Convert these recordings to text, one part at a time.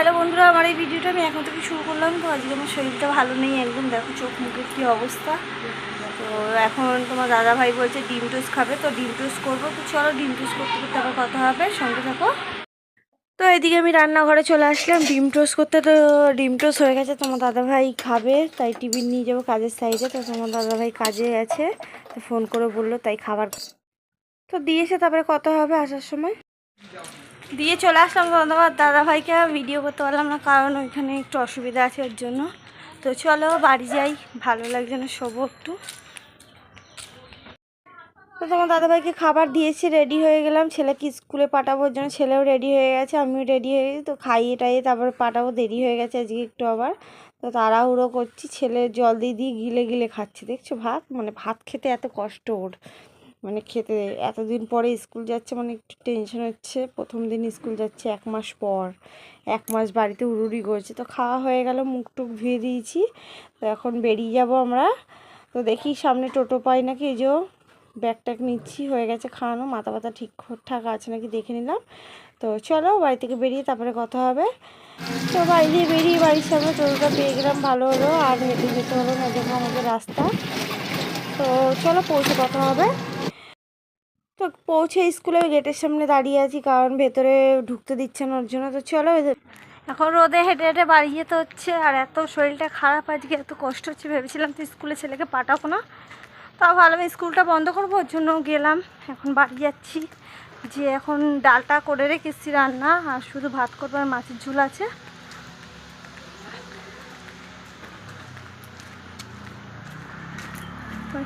Hello বন্ধুরা, আমার এই ভিডিওটা আমি এখন থেকে শুরু করলাম। তো আজকে আমার শরীরটা ভালো নেই, একদম দেখো চোখ মুখের কী অবস্থা। তো এখন তোমার দাদা ভাই বলছে ডিম টোস্ট খাবে, তো ডিম টোস্ট করব। তো চলো ডিম টোস্ট করতে করতে আবার কথা হবে, সঙ্গে থাকো। তো এদিকে আমি রান্নাঘরে চলে আসলাম, ডিম টোস্ট করতে। তো ডিম টোস্ট হয়ে গেছে, তোমার দাদাভাই খাবে, তাই টিফিন নিয়ে যাব কাজের সাইডে তো তোমার দাদাভাই কাজে গেছে তো ফোন করে বলল, তাই খাবার। তো দিয়েছে তারপরে কথা হবে আসার সময়। দিয়ে চলে আসলাম তোমার দাদাভাইকে। ভিডিও করতে পারলাম না, কারণ ওইখানে একটু অসুবিধা আছে ওর জন্য। তো চলো বাড়ি যাই, ভালো লাগছে না শোবো একটু। তো তোমার দাদাভাইকে খাবার দিয়েছি রেডি হয়ে গেলাম। ছেলেকে স্কুলে পাঠাবোর জন্য, ছেলেও রেডি হয়ে গেছে, আমিও রেডি হয়ে গেছি। তো খাইয়ে টাইয়ে তারপরে পাঠাবো, দেরি হয়ে গেছে আজকে একটু আবার। তো তাড়াহুড়ো করছি, ছেলে জল দিয়ে দিয়ে গিলে গিলে খাচ্ছে, দেখছ ভাত? মানে ভাত খেতে এত কষ্ট ওর। মানে খেতে এতদিন পরে স্কুল যাচ্ছে মানে একটু টেনশন হচ্ছে। প্রথম দিন স্কুল যাচ্ছে এক মাস পর। এক মাস বাড়িতে উড়ুড়ি করছে। তো খাওয়া হয়ে গেল, মুখ টুক ধুয়ে দিয়েছি। তো এখন বেরিয়ে যাব আমরা। তো দেখি সামনে টোটো পাই নাকি? এই যে ব্যাগ ট্যাগ নিচ্ছি, হয়ে গেছে খাওয়ানো। মাথা ব্যথা ঠিকঠাক আছে নাকি দেখে নিলাম। তো চলো বাড়ি থেকে বেরিয়ে তারপরে কথা হবে। তো বাড়ি বেরিয়ে বাড়ির সামনে টোটোটা পেয়ে গেলাম, ভালো হলো। আর হেঁটে যেতে হলো না আমাদের রাস্তা। তো চলো পৌঁছে কথা হবে। তো পৌঁছে স্কুলে গেটের সামনে দাঁড়িয়ে আছি, কারণ ভেতরে ঢুকতে দিচ্ছে না ওর জন্য। তো চলো এখন রোদে হেঁটে হেঁটে বাড়ি যেতে হচ্ছে, আর এত শরীরটা খারাপ আজকে, এত কষ্ট হচ্ছে, ভেবেছিলাম তো স্কুলে ছেলেকে পাঠাবো না। তাও ভালো স্কুলটা বন্ধ করব, ওর জন্য গেলাম। এখন বাড়ি যাচ্ছি, যে এখন ডালটা করে রেখেছি রান্না, আর শুধু ভাত করব আর মাছের ঝোল আছে।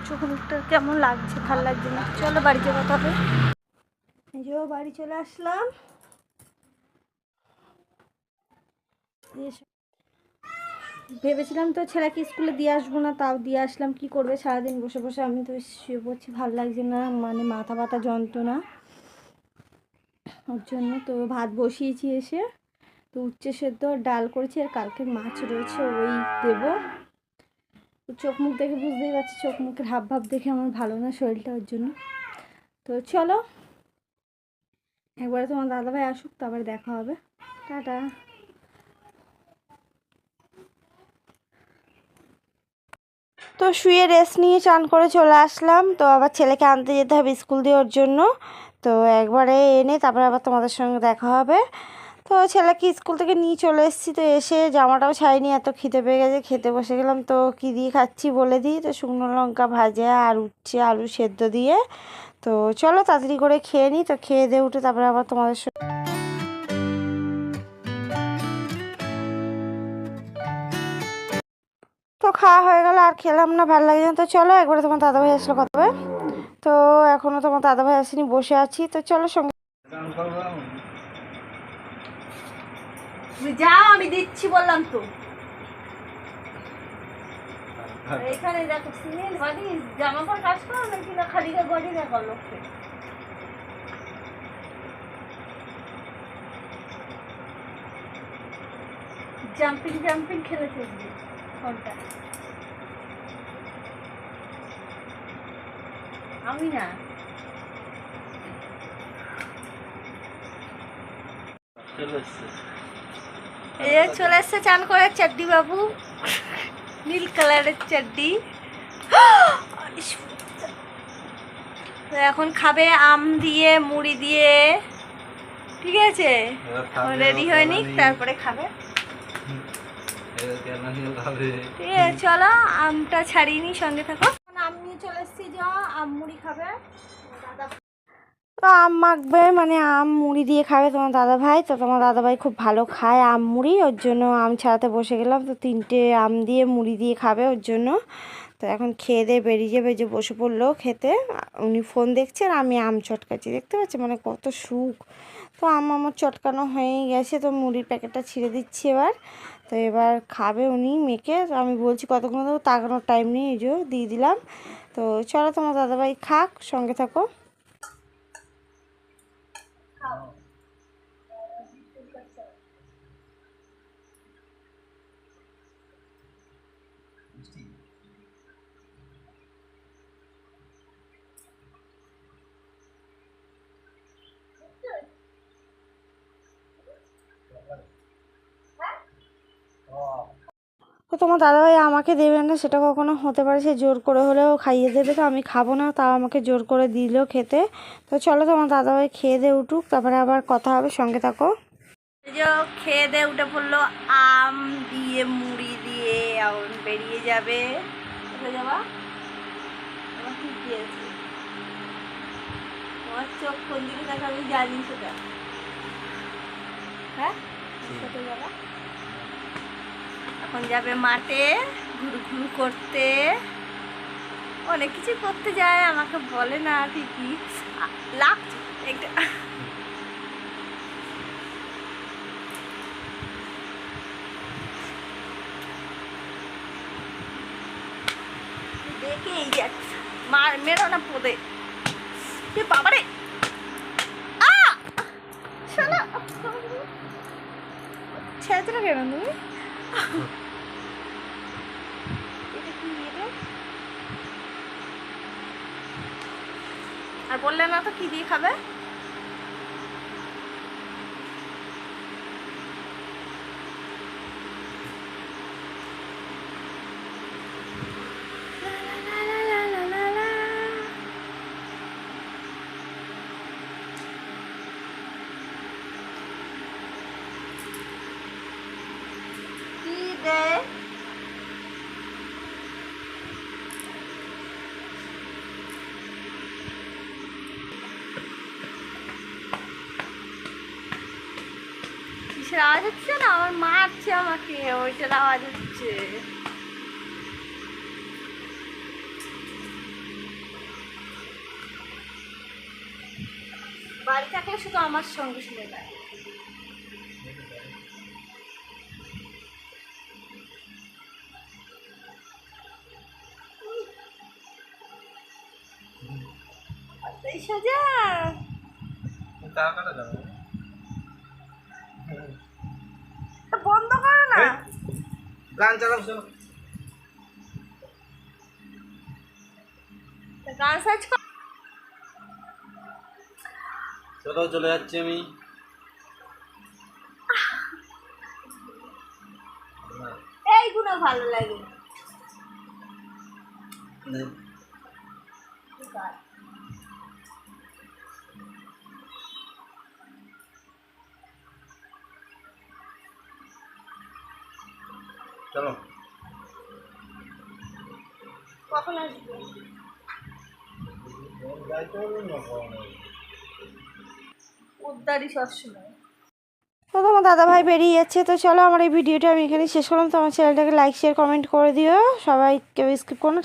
চোখ মুখটা কেমন লাগছে? ভালো লাগছে না? চলো, বাড়ি যাব তবে। এই যে বাড়ি চলে আসলাম। ভেবেছিলাম তো ছেলেকে স্কুলে দিয়ে আসব না, তাও দিয়ে আসলাম। কি করবে? সারাদিন বসে বসে আমি তো শুয়ে পড়ছি, ভালো লাগছে না মানে মাথা ব্যথা, যন্ত্রণা। ওর জন্য তো ভাত বসিয়েছি এসে। তো উচ্চে সেদ্ধ, ডাল করেছি, আর কালকে মাছ রয়েছে, ওই দেবো। চোখ মুখ দেখে বুঝতেই পারছি, চোখ মুখের হাব ভাব দেখে আমার ভালো না শরীরটা ওর জন্য। তো চলো, একবারে তোমার দাদাভাই আসুক, তারপরে দেখা হবে। টাটা। তো শুয়ে রেস্ট নিয়ে চান করে চলে আসলাম। তো আবার ছেলেকে আনতে যেতে হবে স্কুল দিয়ে ওর জন্য। তো একবারে এনে তারপরে আবার তোমাদের সঙ্গে দেখা হবে। তো ছেলেকে স্কুল থেকে নিয়ে চলে এসেছি তো, এসে জামাটাও ছাইনি, এত খিদে পেয়ে গেছে, খেতে বসে গেলাম। তো কী দিয়ে খাচ্ছি বলে দিই, তো শুকনো লঙ্কা ভাজা আর উচ্ছে আলু সেদ্ধ দিয়ে। তো চলো তাড়াতাড়ি করে খেয়ে নিই, তো খেয়ে দিয়ে উঠে তারপরে আবার তোমাদের তো খাওয়া হয়ে গেল, আর খেলাম না, ভালো লাগে না। তো চলো একবারে তোমার দাদাভাই আসলে কথা তো এখনও তোমার দাদাভাই আসেনি, বসে আছি। তো চলো সঙ্গে যাও, আমি দিচ্ছি বললাম তো। এখানে দেখো, সিমেন্ট বাড়ি জামা পর কাজ করো নাকি না খালি গড়ি দেখো লোককে জাম্পিং জাম্পিং খেলেছে আজকে ফোনটা। আমি না। এই যে চলে এসছে চান করে চাড্ডি বাবু। নীল কালারের চাড্ডি। তো এখন খাবে আম দিয়ে মুড়ি দিয়ে। ঠিক আছে? রেডি হয়ে নিক তারপরে খাবে। ঠিক আছে চলো আমটা ছাড়িনি সঙ্গে থাকো। আম নিয়ে চলে এসছি যা আম মুড়ি খাবে। তো আম মাখবে মানে আম মুড়ি দিয়ে খাবে তোমার দাদা ভাই তো তোমার দাদা ভাই খুব ভালো খায় আম মুড়ি, ওর জন্য আম ছাড়াতে বসে গেলাম। তো তিনটে আম দিয়ে মুড়ি দিয়ে খাবে ওর জন্য। তো এখন খেয়ে দিয়ে বেরিয়ে যাবে যে বসে পড়ল খেতে। উনি ফোন দেখছেন আমি আম চটকাচ্ছি, দেখতে পাচ্ছি মানে কত সুখ। তো আম আমার চটকানো হয়েই গেছে, তো মুড়ির প্যাকেটটা ছিঁড়ে দিচ্ছি এবার। তো এবার খাবে উনি, মেখে। তো আমি বলছি, কতক্ষণ তাকানোর টাইম নেই, এই যে, দিয়ে দিলাম। তো চলো তোমার দাদাভাই খাক, সঙ্গে থাকো। তোমার দাদাভাই আমাকে দেবে না সেটা কখনো হতে পারে সে জোর করে হলেও খাইয়ে দেবে তো আমি খাব না তাও আমাকে জোর করে দিল খেতে। তো চলো তোমার দাদাভাই খেয়ে দিয়ে উঠুক তারপরে আবার কথা হবে সঙ্গে থাকো। এই যে খেয়ে দিয়ে উঠে পড়ল আম দিয়ে মুড়ি দিয়ে এখন বেরিয়ে যাবে। আমার চোখ কোন দিকে আমি জানি সেটা। হ্যাঁ? যাবা? এখন যাবে মাঠে ঘুরু ঘুরু করতে। অনেক কিছু করতে যায়, আমাকে বলে না ঠিকই। লাগছে, একটা। দেখেই যাচ্ছে। মার, মেরো না পোদে। এ বাবারে আ শালা ছেড়ে না কেন তুমি এটা কি এটা বললে না তো কি দিয়ে খাবে? দেয় কিসের আওয়াজ হচ্ছে না? আমার মারছে আমাকে ওইটার আওয়াজ হচ্ছে। বাড়ি থাকলে শুধু আমার সঙ্গে শুনে যায়। এই সোজা। টাকাটা যাবে? তা বন্ধ করো না। গান চালাও তা গান সার্চ চলো চলে যাচ্ছি আমি। এইগুলো ভালো লাগে। চলো। কখন আসবে? না সবসময়। তো তোমার দাদাভাই বেরিয়ে যাচ্ছে তো চলো আমার এই ভিডিওটা আমি এখানে শেষ করলাম। তো আমার চ্যানেলটাকে লাইক শেয়ার কমেন্ট করে দিও। সবাই কেউ স্কিপ করো